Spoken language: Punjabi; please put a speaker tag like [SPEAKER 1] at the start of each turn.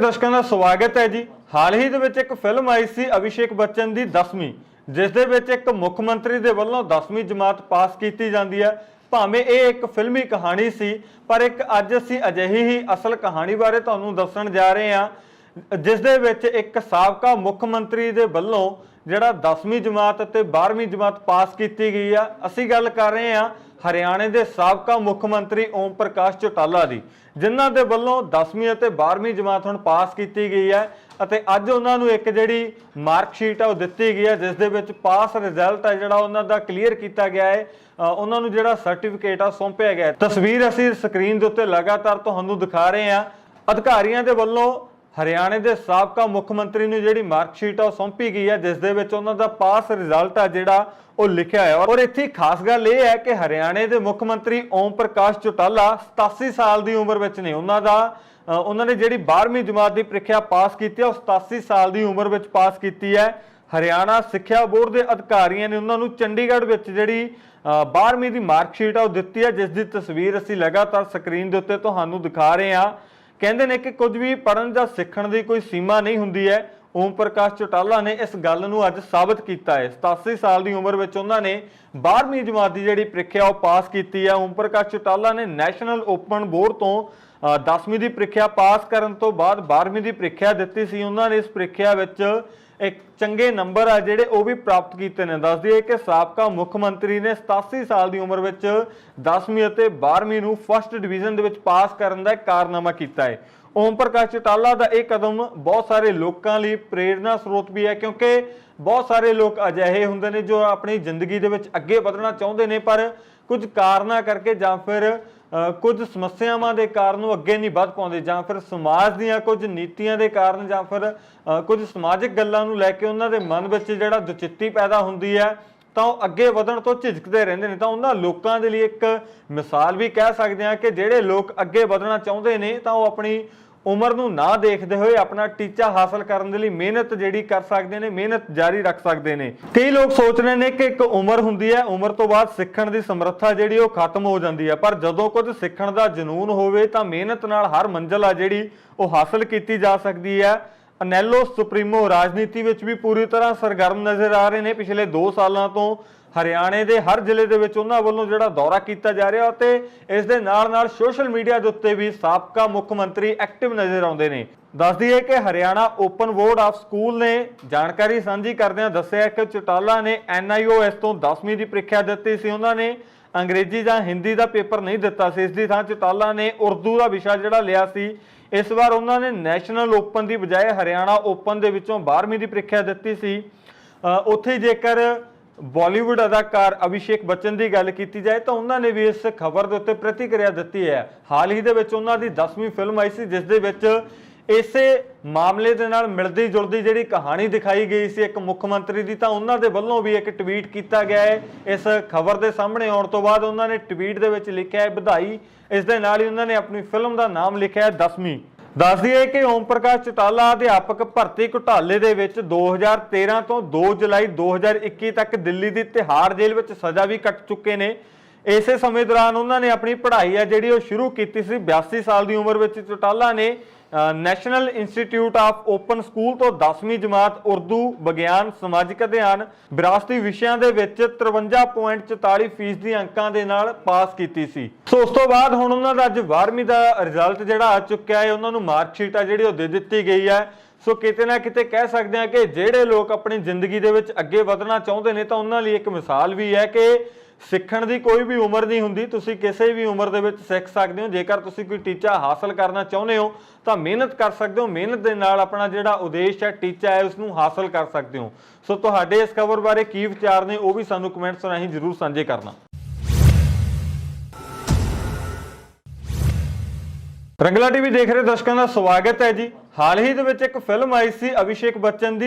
[SPEAKER 1] ਦਰਸ਼ਕਾਂ ਦਾ ਸਵਾਗਤ ਹੈ ਜੀ। ਹਾਲ ਹੀ ਦੇ ਵਿੱਚ ਇੱਕ ਫਿਲਮ ਆਈ ਸੀ ਅਭਿਸ਼ੇਕ ਬੱਚਨ ਦੀ 10ਵੀਂ ਜਿਸ ਦੇ ਵਿੱਚ ਇੱਕ ਮੁੱਖ ਮੰਤਰੀ ਦੇ ਵੱਲੋਂ 10ਵੀਂ ਜਮਾਤ ਪਾਸ ਕੀਤੀ ਜਾਂਦੀ ਹੈ। ਭਾਵੇਂ ਇਹ ਇੱਕ ਫਿਲਮੀ ਕਹਾਣੀ ਸੀ, ਪਰ ਇੱਕ ਅੱਜ ਅਸੀਂ ਅਜਿਹੀ ਹੀ ਅਸਲ ਕਹਾਣੀ ਬਾਰੇ ਤੁਹਾਨੂੰ ਦੱਸਣ ਜਾ ਰਹੇ ਹਾਂ, ਜਿਸ ਦੇ ਵਿੱਚ ਇੱਕ ਸਾਬਕਾ ਮੁੱਖ ਮੰਤਰੀ ਦੇ ਵੱਲੋਂ ਜਿਹੜਾ 10ਵੀਂ ਜਮਾਤ ਅਤੇ 12ਵੀਂ ਜਮਾਤ ਪਾਸ ਕੀਤੀ ਗਈ ਆ, ਅਸੀਂ ਗੱਲ ਕਰ ਰਹੇ ਹਾਂ ਹਰਿਆਣੇ ਦੇ ਸਾਬਕਾ ਮੁੱਖ ਮੰਤਰੀ ਓਮ ਪ੍ਰਕਾਸ਼ ਚੌਟਾਲਾ ਦੀ, ਜਿਨ੍ਹਾਂ ਦੇ ਵੱਲੋਂ 10ਵੀਂ ਅਤੇ 12ਵੀਂ ਜਮਾਤ ਹੁਣ ਪਾਸ ਕੀਤੀ ਗਈ ਹੈ ਅਤੇ ਅੱਜ ਉਹਨਾਂ ਨੂੰ ਇੱਕ ਜਿਹੜੀ ਮਾਰਕ ਸ਼ੀਟ ਆ ਉਹ ਦਿੱਤੀ ਗਈ ਹੈ, ਜਿਸ ਦੇ ਵਿੱਚ ਪਾਸ ਰਿਜ਼ਲਟ ਹੈ ਜਿਹੜਾ ਉਹਨਾਂ ਦਾ ਕਲੀਅਰ ਕੀਤਾ ਗਿਆ ਹੈ। ਉਹਨਾਂ ਨੂੰ ਜਿਹੜਾ ਸਰਟੀਫਿਕੇਟ ਆ ਸੌਂਪਿਆ ਗਿਆ ਤਸਵੀਰ ਅਸੀਂ ਸਕਰੀਨ ਦੇ ਉੱਤੇ ਲਗਾਤਾਰ ਤੁਹਾਨੂੰ ਦਿਖਾ ਰਹੇ ਹਾਂ। ਅਧਿਕਾਰੀਆਂ ਦੇ ਵੱਲੋਂ ਹਰਿਆਣੇ ਦੇ ਸਾਬਕਾ ਮੁੱਖ ਮੰਤਰੀ ਨੂੰ ਜਿਹੜੀ ਮਾਰਕ ਸ਼ੀਟ ਆ ਉਹ ਸੌਂਪੀ ਗਈ ਹੈ ਜਿਸ ਦੇ ਵਿੱਚ ਉਹਨਾਂ ਦਾ ਪਾਸ ਰਿਜ਼ਲਟ ਆ ਜਿਹੜਾ ਉਹ ਲਿਖਿਆ ਹੈ ਔਰ ਇੱਥੇ ਖਾਸ ਗੱਲ ਇਹ ਹੈ ਕਿ ਹਰਿਆਣੇ ਦੇ ਮੁੱਖ ਮੰਤਰੀ ਓਮ ਪ੍ਰਕਾਸ਼ ਚੌਟਾਲਾ 87 ਸਾਲ ਦੀ ਉਮਰ ਵਿੱਚ ਨੇ। ਉਹਨਾਂ ਦਾ ਉਹਨਾਂ ਨੇ ਜਿਹੜੀ 12ਵੀਂ ਜਮਾਤ ਦੀ ਪ੍ਰੀਖਿਆ ਪਾਸ ਕੀਤੀ ਹੈ ਉਹ 87 ਸਾਲ ਦੀ ਉਮਰ ਵਿੱਚ ਪਾਸ ਕੀਤੀ ਹੈ। ਹਰਿਆਣਾ ਸਿੱਖਿਆ ਬੋਰਡ ਦੇ ਅਧਿਕਾਰੀਆਂ ਨੇ ਉਹਨਾਂ ਨੂੰ ਚੰਡੀਗੜ੍ਹ ਵਿੱਚ ਜਿਹੜੀ ਅ, 12ਵੀਂ ਦੀ ਮਾਰਕ ਸ਼ੀਟ ਆ ਉਹ ਦਿੱਤੀ ਹੈ ਜਿਸ ਦੀ ਤਸਵੀਰ ਅਸੀਂ ਲਗਾਤਾਰ ਸਕਰੀਨ ਦੇ ਉੱਤੇ ਤੁਹਾਨੂੰ ਦਿਖਾ ਰਹੇ ਹਾਂ। ਕਹਿੰਦੇ ਨੇ ਕਿ ਕੁਝ ਵੀ ਪੜਨ ਜਾਂ ਸਿੱਖਣ ਦੀ ਕੋਈ ਸੀਮਾ ਨਹੀਂ ਹੁੰਦੀ ਹੈ। ਓਮ ਪ੍ਰਕਾਸ਼ ਚੌਟਾਲਾ ਨੇ ਇਸ ਗੱਲ ਨੂੰ ਅੱਜ ਸਾਬਤ ਕੀਤਾ ਹੈ। 87 ਸਾਲ ਦੀ ਉਮਰ ਵਿੱਚ ਉਹਨਾਂ ਨੇ 12ਵੀਂ ਜਮਾਤ ਦੀ ਜਿਹੜੀ ਪ੍ਰੀਖਿਆ ਉਹ ਪਾਸ ਕੀਤੀ ਹੈ। ਓਮ ਪ੍ਰਕਾਸ਼ ਚੌਟਾਲਾ ਨੇ ਨੈਸ਼ਨਲ ਓਪਨ ਬੋਰਡ ਤੋਂ ਅ, 10ਵੀਂ ਦੀ ਪ੍ਰੀਖਿਆ ਪਾਸ ਕਰਨ ਤੋਂ ਬਾਅਦ 12ਵੀਂ ਦੀ ਪ੍ਰੀਖਿਆ ਦਿੱਤੀ ਸੀ। ਉਹਨਾਂ ਨੇ ਇਸ ਪ੍ਰੀਖਿਆ ਵਿੱਚ ਇੱਕ ਚੰਗੇ ਨੰਬਰ ਆ ਜਿਹੜੇ ਉਹ ਵੀ ਪ੍ਰਾਪਤ ਕੀਤੇ ਨੇ। ਦੱਸ ਦਈਏ ਕਿ ਸਾਬਕਾ ਮੁੱਖ ਮੰਤਰੀ ਨੇ 87 ਸਾਲ ਦੀ ਉਮਰ ਵਿੱਚ 10ਵੀਂ ਅਤੇ 12ਵੀਂ ਨੂੰ ਫਸਟ ਡਿਵੀਜ਼ਨ ਦੇ ਵਿੱਚ ਪਾਸ ਕਰਨ ਦਾ ਕਾਰਨਾਮਾ ਕੀਤਾ ਹੈ। ਓਮ ਪ੍ਰਕਾਸ਼ ਚਟਾਲਾ ਦਾ ਇਹ ਕਦਮ ਬਹੁਤ ਸਾਰੇ ਲੋਕਾਂ ਲਈ ਪ੍ਰੇਰਨਾ ਸਰੋਤ ਵੀ ਹੈ ਕਿਉਂਕਿ ਬਹੁਤ ਸਾਰੇ ਲੋਕ ਅਜਿਹੇ ਹੁੰਦੇ ਨੇ ਜੋ ਆਪਣੀ ਜ਼ਿੰਦਗੀ ਦੇ ਵਿੱਚ ਅੱਗੇ ਵਧਣਾ ਚਾਹੁੰਦੇ ਨੇ ਪਰ ਕੁਝ ਕਾਰਨਾਂ ਕਰਕੇ ਜਾਂ ਫਿਰ ਕੁਝ ਸਮੱਸਿਆਵਾਂ ਦੇ ਕਾਰਨ ਉਹ ਅੱਗੇ ਨਹੀਂ ਵੱਧ ਪਾਉਂਦੇ ਜਾਂ ਫਿਰ ਸਮਾਜ ਦੀਆਂ ਕੁਝ ਨੀਤੀਆਂ ਦੇ ਕਾਰਨ ਜਾਂ ਫਿਰ ਅ, ਕੁਝ ਸਮਾਜਿਕ ਗੱਲਾਂ ਨੂੰ ਲੈ ਕੇ ਉਹਨਾਂ ਦੇ ਮਨ ਵਿੱਚ ਜਿਹੜਾ ਦੁਚਿੱਤੀ ਪੈਦਾ ਹੁੰਦੀ ਹੈ ਤਾਂ ਉਹ ਅੱਗੇ ਵਧਣ ਤੋਂ ਝਿਜਕਦੇ ਰਹਿੰਦੇ ਨੇ। ਤਾਂ ਉਹਨਾਂ ਲੋਕਾਂ ਦੇ ਲਈ ਇੱਕ ਮਿਸਾਲ ਵੀ ਕਹਿ ਸਕਦੇ ਹਾਂ ਕਿ ਜਿਹੜੇ ਲੋਕ ਅੱਗੇ ਵਧਣਾ ਚਾਹੁੰਦੇ ਨੇ ਤਾਂ ਉਹ ਆਪਣੀ ਉਮਰ ਨੂੰ ਨਾ ਦੇਖਦੇ ਹੋਏ ਆਪਣਾ ਟੀਚਾ ਹਾਸਲ ਕਰਨ ਦੇ ਲਈ ਮਿਹਨਤ ਜਿਹੜੀ ਕਰ ਸਕਦੇ ਨੇ, ਮਿਹਨਤ ਜਾਰੀ ਰੱਖ ਸਕਦੇ ਨੇ। ਕਈ ਲੋਕ ਸੋਚ ਰਹੇ ਨੇ ਕਿ ਇੱਕ ਉਮਰ ਹੁੰਦੀ ਹੈ, ਉਮਰ ਤੋਂ ਬਾਅਦ ਸਿੱਖਣ ਦੀ ਸਮਰੱਥਾ ਜਿਹੜੀ ਉਹ ਖਤਮ ਹੋ ਜਾਂਦੀ ਹੈ। ਪਰ ਜਦੋਂ ਕੁਝ ਸਿੱਖਣ ਦਾ ਜਨੂਨ ਹੋਵੇ ਤਾਂ ਮਿਹਨਤ ਨਾਲ ਹਰ ਮੰਜ਼ਿਲ ਆ ਜਿਹੜੀ ਉਹ ਹਾਸਲ ਕੀਤੀ ਜਾ ਸਕਦੀ ਹੈ। ਅਨੈਲੋ ਸੁਪਰੀਮੋ ਰਾਜਨੀਤੀ ਵਿੱਚ ਵੀ ਪੂਰੀ ਤਰ੍ਹਾਂ ਸਰਗਰਮ ਨਜ਼ਰ ਆ ਰਹੇ ਨੇ। ਪਿਛਲੇ 2 ਸਾਲਾਂ ਤੋਂ ਹਰਿਆਣੇ ਦੇ ਹਰ ਜ਼ਿਲ੍ਹੇ ਦੇ ਵਿੱਚ ਉਹਨਾਂ ਵੱਲੋਂ ਜਿਹੜਾ ਦੌਰਾ ਕੀਤਾ ਜਾ ਰਿਹਾ ਅਤੇ ਇਸ ਦੇ ਨਾਲ-ਨਾਲ ਸੋਸ਼ਲ ਮੀਡੀਆ ਦੇ ਉੱਤੇ ਵੀ ਸਾਬਕਾ ਮੁੱਖ ਮੰਤਰੀ ਐਕਟਿਵ ਨਜ਼ਰ ਆਉਂਦੇ ਨੇ। ਦੱਸ ਦਈਏ ਕਿ Haryana open board of school ਨੇ ਜਾਣਕਾਰੀ ਸਾਂਝੀ ਕਰਦਿਆਂ ਦੱਸਿਆ ਕਿ ਚਟਾਲਾ ਨੇ ਐਨਆਈਓਐਸ ਤੋਂ 10ਵੀਂ ਦੀ ਪ੍ਰੀਖਿਆ ਦਿੱਤੀ ਸੀ ਉਹਨਾਂ ਨੇ। ਅੰਗਰੇਜ਼ੀ ਜਾਂ ਹਿੰਦੀ ਦਾ ਪੇਪਰ ਨਹੀਂ ਦਿੱਤਾ ਸੀ। ਇਸ ਦੀ ਥਾਂ ਚਟਾਲਾ ਨੇ ਉਰਦੂ ਦਾ ਵਿਸ਼ਾ ਜਿਹੜਾ ਲਿਆ ਸੀ। ਇਸ ਵਾਰ ਉਹਨਾਂ ਨੇ ਨੈਸ਼ਨਲ ਓਪਨ ਦੀ ਬਜਾਏ ਹਰਿਆਣਾ ਓਪਨ ਦੇ ਵਿੱਚੋਂ 12ਵੀਂ ਦੀ ਪ੍ਰੀਖਿਆ ਦਿੱਤੀ ਸੀ। ਉੱਥੇ ਜੇਕਰ ਬਾਲੀਵੁੱਡ ਅਦਾਕਾਰ ਅਭਿਸ਼ੇਕ ਬੱਚਨ ਦੀ ਗੱਲ ਕੀਤੀ ਜਾਏ ਤਾਂ ਉਹਨਾਂ ਨੇ ਵੀ ਇਸ ਖਬਰ ਦੇ ਉੱਤੇ ਪ੍ਰਤੀਕਿਰਿਆ ਦਿੱਤੀ ਹੈ। ਹਾਲ ਹੀ ਦੇ ਵਿੱਚ ਉਹਨਾਂ ਦੀ 10ਵੀਂ ਫਿਲਮ ਆਈ ਸੀ, ਜਿਸ ਦੇ ਵਿੱਚ ਇਸੇ ਮਾਮਲੇ ਦੇ ਨਾਲ ਮਿਲਦੀ ਜੁਲਦੀ ਜਿਹੜੀ ਕਹਾਣੀ ਦਿਖਾਈ ਗਈ ਸੀ ਇੱਕ ਮੁੱਖ ਮੰਤਰੀ ਦੀ, ਤਾਂ ਉਹਨਾਂ ਦੇ ਵੱਲੋਂ ਵੀ ਇੱਕ ਟਵੀਟ ਕੀਤਾ ਗਿਆ ਹੈ। ਇਸ ਖਬਰ ਦੇ ਸਾਹਮਣੇ ਆਉਣ ਤੋਂ ਬਾਅਦ ਉਹਨਾਂ ਨੇ ਟਵੀਟ ਦੇ ਵਿੱਚ ਲਿਖਿਆ ਹੈ, ਵਧਾਈ। ਇਸ ਦੇ ਨਾਲ ਹੀ ਉਹਨਾਂ ਨੇ ਆਪਣੀ ਫਿਲਮ ਦਾ ਨਾਮ ਲਿਖਿਆ ਹੈ 10ਵੀਂ ਦੱਸ ਦਈਏ ਕਿ ਓਮ ਪ੍ਰਕਾਸ਼ ਚਟਾਲਾ ਅਧਿਆਪਕ ਭਰਤੀ ਘੁਟਾਲੇ ਦੇ ਵਿੱਚ 2013 ਤੋਂ 2 ਜੁਲਾਈ 2021 ਤੱਕ ਦਿੱਲੀ ਦੀ ਤਿਹਾੜ ਜੇਲ੍ਹ ਵਿੱਚ ਸਜ਼ਾ ਵੀ ਕੱਟ ਚੁੱਕੇ ਨੇ। ਇਸੇ ਸਮੇਂ ਦੌਰਾਨ ਉਹਨਾਂ ਨੇ ਆਪਣੀ ਪੜ੍ਹਾਈ ਆ ਜਿਹੜੀ ਉਹ ਸ਼ੁਰੂ ਕੀਤੀ ਸੀ 82 ਸਾਲ ਦੀ ਉਮਰ ਵਿੱਚ ਚਟਾਲਾ ਨੇ। National institute of open school ਤੋਂ 10ਵੀਂ ਜਮਾਤ ਉਰਦੂ ਵਿਗਿਆਨ, ਸਮਾਜਿਕ ਅਧਿਐਨ, ਵਿਰਾਸਤੀ ਵਿਸ਼ਿਆਂ ਦੇ ਵਿੱਚ 53.44% ਫੀਸਦੀ ਅੰਕਾਂ ਦੇ ਨਾਲ ਪਾਸ ਕੀਤੀ ਸੀ। ਸੋ ਉਸ ਤੋਂ ਬਾਅਦ ਹੁਣ ਉਹਨਾਂ ਦਾ ਅੱਜ 12ਵੀਂ ਦਾ ਰਿਜ਼ਲਟ ਜਿਹੜਾ ਆ ਚੁੱਕਿਆ ਹੈ, ਉਹਨਾਂ ਨੂੰ ਮਾਰਕ ਸ਼ੀਟ ਆ ਜਿਹੜੀ ਉਹ ਦੇ ਦਿੱਤੀ ਗਈ ਹੈ। ਸੋ ਕਿਤੇ ਨਾ ਕਿਤੇ ਕਹਿ ਸਕਦੇ ਹਾਂ ਕਿ ਜਿਹੜੇ ਲੋਕ ਆਪਣੀ ਜ਼ਿੰਦਗੀ ਦੇ ਵਿੱਚ ਅੱਗੇ ਵਧਣਾ ਚਾਹੁੰਦੇ ਨੇ ਤਾਂ ਉਹਨਾਂ ਲਈ ਇੱਕ ਮਿਸਾਲ ਵੀ ਹੈ ਕਿ ਸਿੱਖਣ ਦੀ ਕੋਈ ਵੀ ਉਮਰ ਨਹੀਂ ਹੁੰਦੀ, ਤੁਸੀਂ ਕਿਸੇ ਵੀ ਉਮਰ ਦੇ ਵਿੱਚ ਸਿੱਖ ਸਕਦੇ ਹੋ। ਜੇਕਰ ਤੁਸੀਂ ਕੋਈ ਟੀਚਾ ਹਾਸਲ ਕਰਨਾ ਚਾਹੁੰਦੇ ਹੋ, ਤਾਂ ਮਿਹਨਤ ਕਰ ਸਕਦੇ ਹੋ। ਮਿਹਨਤ ਦੇ ਨਾਲ ਆਪਣਾ ਜਿਹੜਾ ਉਦੇਸ਼ ਹੈ, ਟੀਚਾ ਹੈ ਉਸ ਨੂੰ ਹਾਸਲ ਕਰ ਸਕਦੇ ਹੋ। ਸੋ ਤੁਹਾਡੇ ਇਸ ਖਬਰ ਬਾਰੇ ਕੀ ਵਿਚਾਰ ਨੇ, ਉਹ ਵੀ ਸਾਨੂੰ ਕਮੈਂਟਸ ਰਾਹੀਂ ਜਰੂਰ ਸਾਂਝੇ ਕਰਨਾ। ਰੰਗਲਾ ਟੀਵੀ ਦੇਖ ਰਹੇ ਦਰਸ਼ਕਾਂ ਦਾ ਸਵਾਗਤ ਹੈ ਜੀ। ਹਾਲ ਹੀ ਦੇ ਵਿੱਚ ਇੱਕ ਫਿਲਮ ਆਈ ਸੀ, ਅਭਿਸ਼ੇਕ ਬੱਚਨ ਦੀ।